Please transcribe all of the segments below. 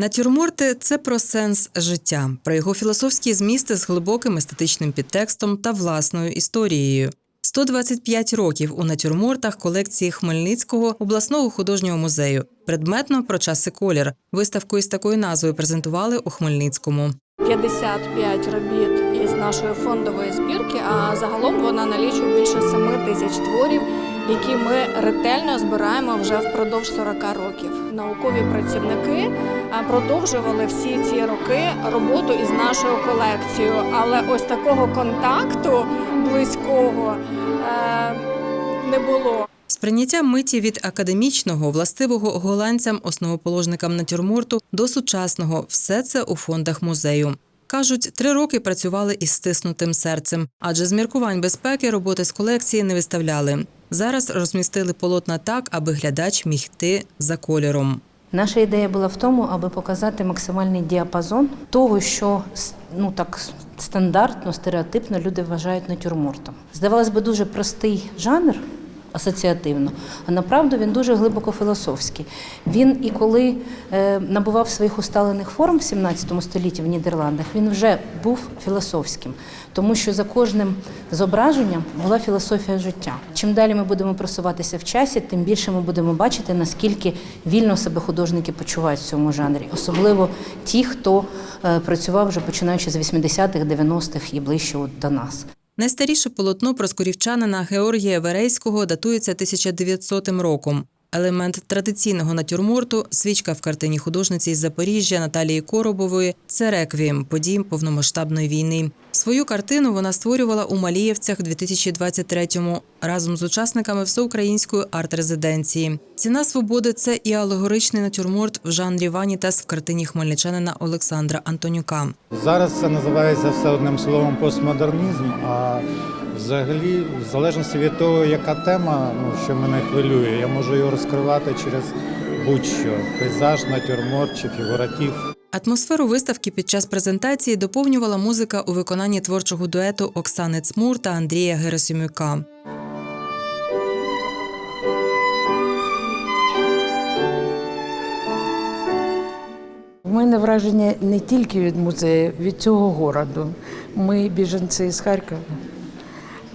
Натюрморти це про сенс життя, про його філософські змісти з глибоким естетичним підтекстом та власною історією. 125 років у натюрмортах колекції Хмельницького обласного художнього музею. Предметно про час і колір. Виставку із такою назвою презентували у Хмельницькому. 55 робіт із нашої фондової збірки, а загалом вона налічує більше 7 тисяч творів, які ми ретельно збираємо вже впродовж 40 років. Наукові працівники продовжували всі ці роки роботу із нашою колекцією, але ось такого контакту близького е, не було. Сприйняття миті від академічного, властивого голландцям, основоположникам натюрморту до сучасного все це у фондах музею. Кажуть, три роки працювали із стиснутим серцем, адже з міркувань безпеки роботи з колекції не виставляли. Зараз розмістили полотна так, аби глядач міг йти за кольором. Наша ідея була в тому, аби показати максимальний діапазон того, що ну так стандартно, стереотипно люди вважають натюрмортом. Здавалось би, дуже простий жанр асоціативно, а направду він дуже глибоко філософський. Він і коли е, набував своїх усталених форм в 17 столітті в Нідерландах, він вже був філософським, тому що за кожним зображенням була філософія життя. Чим далі ми будемо просуватися в часі, тим більше ми будемо бачити, наскільки вільно себе художники почувають в цьому жанрі, особливо ті, хто е, працював вже починаючи з 80-х, 90-х і ближче до нас. Найстаріше полотно проскурівчанина Георгія Верейського датується 1900 роком. Елемент традиційного натюрморту, свічка в картині художниці із Запоріжжя Наталії Коробової це реквієм подій повномасштабної війни. Свою картину вона створювала у Маліївцях 2023-му разом з учасниками всеукраїнської арт-резиденції. Ціна свободи це і алегоричний натюрморт в жанрі ванітас в картині хмельничанина Олександра Антонюка. Зараз це називається все одним словом постмодернізм. А взагалі, в залежності від того, яка тема, ну що мене хвилює, я можу його розкривати через будь-що пейзаж, натюрморт чи фігуратив. Атмосферу виставки під час презентації доповнювала музика у виконанні творчого дуету Оксани Цмур та Андрія Герасимюка. У мене враження не тільки від музею, від цього городу. Ми біженці з Харкова.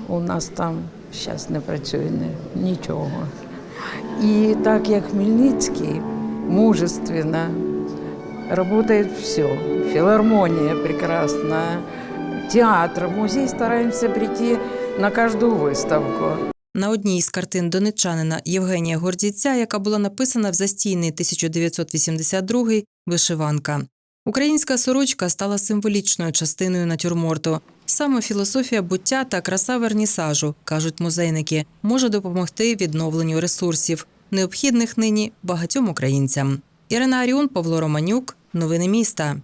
У нас там зараз не працює ні- нічого. І так як Хмельницький мужественно работает все. Филармония прекрасна, театр, музей стараемся прийти на каждую выставку. На одній із картин донеччанина Євгенія Гордійця, яка була написана в застійний 1982 вишиванка. Українська сорочка стала символічною частиною натюрморту. Саме філософія буття та краса вернісажу, кажуть музейники, може допомогти відновленню ресурсів, необхідних нині багатьом українцям. Ірина Аріон, Павло Романюк. Новини міста.